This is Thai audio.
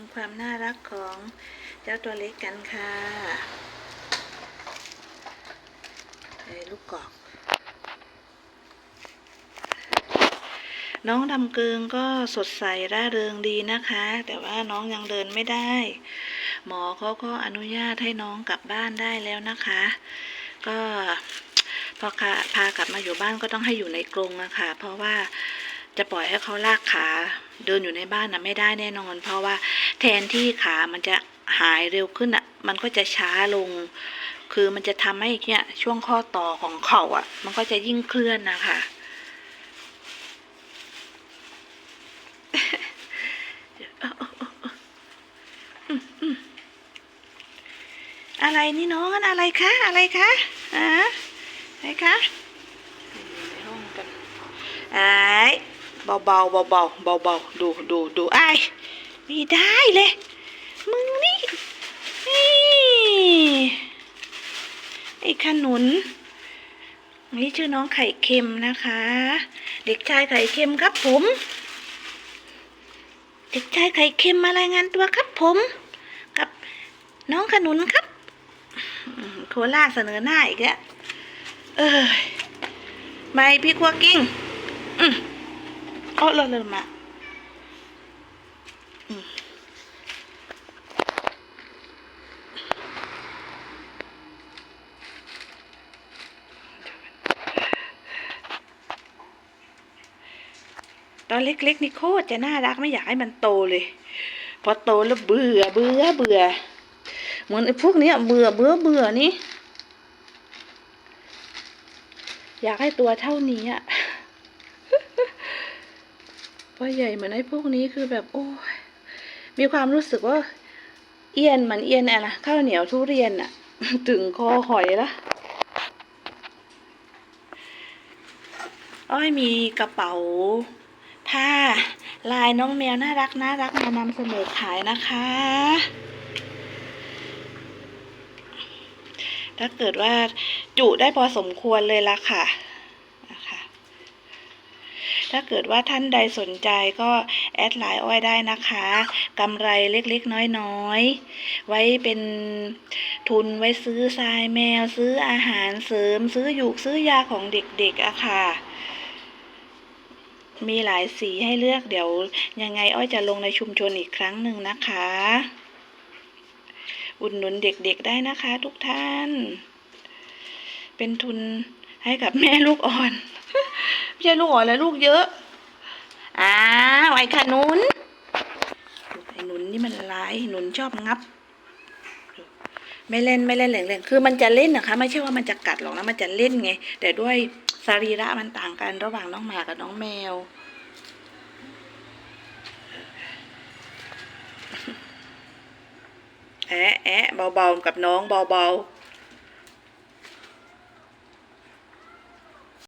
มความน่ารักของเจ้าตัวเล็กกันค่ะเอ้ลูกกอก น้องดำเกิงก็สดใสร่าเริงดีนะคะ แต่ว่าน้องยังเดินไม่ได้ หมอเขาก็อนุญาตให้น้องกลับบ้านได้แล้วนะคะ ก็พอพากลับมาอยู่บ้านก็ต้องให้อยู่ในกรงอะค่ะ เพราะว่า จะปล่อยให้เขาลากขาเดินอยู่ในบ้านนะไม่ได้แน่นอน เพราะว่าแทนที่ขามันจะหายเร็วขึ้นอะมันก็จะช้าลง คือมันจะทำให้เนี่ยช่วงข้อต่อของเขาอะมันก็จะยิ่งเคลื่อนนะคะอะไรนี่น้องอันอะไรคะอะไรคะอะอะไรคะอยู่ในห้องกันไอ้ เบาเบาเบาเบาเบาเบาๆดูดูดูไอ้ไม่ได้เลย มึงนี่นี่ไอ้ขนุนนี่ชื่อน้องไข่เค็มนะคะ เด็กชายไข่เค็มครับผม เด็กชายไข่เค็มมารายงานตัวครับผมกับ น้องขนุนครับโคล่าเสนอหน้าอีกแล้วเอ้ยไม่พี่กัวกิ้งอืม อ้เราเริ่มมาอืมตอนเล็กๆนี่โคตรจะน่ารักไม่อยากให้มันโตเลย พอโตแล้วเบื่อเบื่อเบื่อเหมือนไอ้พวกนี้เบื่อเบื่อเบื่อนี่ อยากให้ตัวเท่านี้อะ พอใหญ่เหมือนไอ้พวกนี้คือแบบโอ้ยมีความรู้สึกว่า เอียนเหมันเอียนอะไรข้าวเหนียวทุเรียนอะถึงคอหอยละอ้อยมีกระเป๋าผ้าลายน้องแมวน่ารักน่ารักมานำเสนอขายนะคะ ถ้าเกิดว่าจุได้พอสมควรเลยละค่ะ ถ้าเกิดว่าท่านใดสนใจก็แอดไลน์อ้อยได้นะคะกำไรเล็กๆ น้อยๆ ไว้เป็นทุนไว้ซื้อทรายแมว ซื้ออาหารเสริม ซื้อหยูกซื้อยาของเด็กๆอะค่ะมีหลายสีให้เลือกเดี๋ยวยังไงอ้อยจะลงในชุมชนอีกครั้งหนึ่งนะคะ อุดหนุนเด็กๆได้นะคะทุกท่าน เป็นทุนให้กับแม่ลูกอ่อน ไม่ใช่ลูกอ่อนแล้วลูกเยอะ อ้าวไอ้ขนุนไอ้หนุนนี่มันร้ายหนุนชอบงับ ไม่เล่นไม่เล่นแหล่งๆคือมันจะเล่นนะคะ ไม่ใช่ว่ามันจะกัดหรอกนะมันจะเล่นไง แต่ด้วยสรีระมันต่างกันระหว่างน้องหมากับน้องแมวแอะแอะเบาๆกับน้องเบาๆ